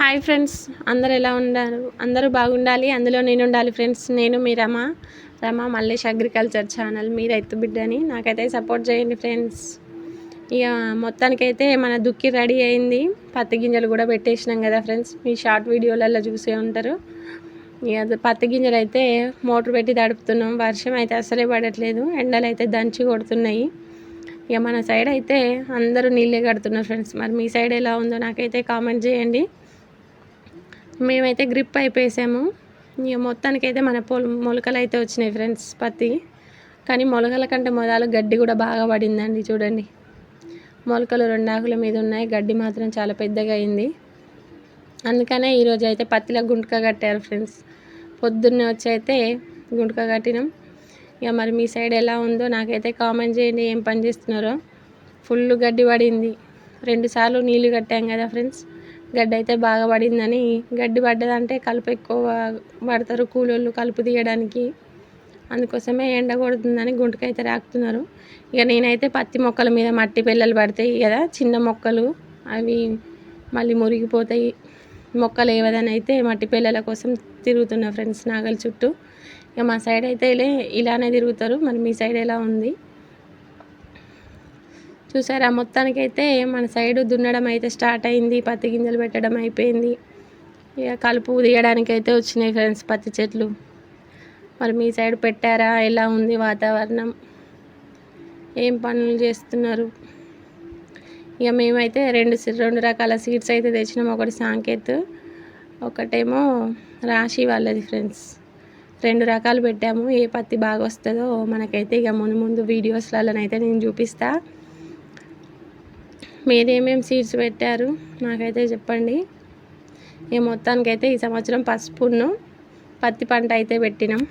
Hi friends అందరు ఎలా ఉన్నారు? అందరూ బాగుండాలి. అందులో నేను ఉండాలి ఫ్రెండ్స్ నేను మీ రమ. రమ మల్లేష్ అగ్రికల్చర్ ఛానల్ మీ రైతు బిడ్డని. నాకైతే సపోర్ట్ చేయండి ఫ్రెండ్స్ ఇక మొత్తానికైతే మన దుక్కి రెడీ అయింది. పత్తి గింజలు కూడా పెట్టేసినాం కదా ఫ్రెండ్స్ మీ షార్ట్ వీడియోలలో చూసే ఉంటారు. ఇక పత్తి గింజలు అయితే మోటార్ పెట్టి తడుపుతున్నాం. వర్షం అయితే అసలే పడట్లేదు. ఎండలు అయితే దంచి కొడుతున్నాయి. ఇక మన సైడ్ అయితే అందరూ నీళ్ళే కడుతున్నారు ఫ్రెండ్స్ మరి మీ సైడ్ ఎలా ఉందో నాకైతే కామెంట్ చేయండి. మేమైతే గ్రిప్ అయిపోయేసాము. ఇక మొత్తానికైతే మన పొల మొలకలు అయితే వచ్చినాయి ఫ్రెండ్స్ పత్తి. కానీ మొలకల కంటే మొదలు గడ్డి కూడా బాగా పడిందండి చూడండి. మొలకలు రెండు ఆకుల మీద ఉన్నాయి. గడ్డి మాత్రం చాలా పెద్దగా అయింది. అందుకనే ఈరోజు అయితే పత్తిలో గుంటక కట్టారు ఫ్రెండ్స్. పొద్దున్నే వచ్చి అయితే గుంటక కట్టినాం. ఇక మరి మీ సైడ్ ఎలా ఉందో నాకైతే కామెంట్ చేయండి ఏం పని చేస్తున్నారో. ఫుల్ గడ్డి పడింది. రెండుసార్లు నీళ్ళు కట్టాం కదా ఫ్రెండ్స్. గడ్డి అయితే బాగా పడిందని. గడ్డి పడ్డదంటే కలుపు ఎక్కువ పడతారు కూలోళ్ళు కలుపు తీయడానికి. అందుకోసమే ఎండ కొడుతుందని గుంటకైతే రాకుతున్నారు. ఇక నేనైతే పత్తి మొక్కల మీద మట్టి పిల్లలు పడతాయి కదా చిన్న మొక్కలు. అవి మళ్ళీ మురిగిపోతాయి. మొక్కలు ఏవదని అయితే మట్టి పిల్లల కోసం తిరుగుతున్నా ఫ్రెండ్స్ నాగల చుట్టూ. ఇక మా సైడ్ అయితే ఇలా ఇలానే తిరుగుతారు. మరి మీ సైడ్ ఎలా ఉంది? చూసారా? మొత్తానికైతే మన సైడు దున్నడం అయితే స్టార్ట్ అయింది. పత్తి గింజలు పెట్టడం అయిపోయింది. ఇక కలుపు తీయడానికి అయితే వచ్చినాయి ఫ్రెండ్స్ పత్తి చెట్లు. మరి మీ సైడ్ పెట్టారా? ఎలా ఉంది వాతావరణం? ఏం పనులు చేస్తున్నారు? ఇక మేమైతే రెండు రెండు రకాల సీడ్స్ అయితే తెచ్చినాం. ఒకటి సాంకేత్ ఒకటేమో రాశి వాళ్ళది ఫ్రెండ్స్. రెండు రకాలు పెట్టాము. ఏ పత్తి బాగా వస్తుందో మనకైతే ఇక ముందు ముందు వీడియోస్లలోనైతే నేను చూపిస్తాను మీరేమేమి సీడ్స్ పెట్టారు? నాకైతే చెప్పండి. ఈ మొత్తానికైతే ఈ సంవత్సరం పసుపును పత్తి పంట అయితే పెట్టినాం.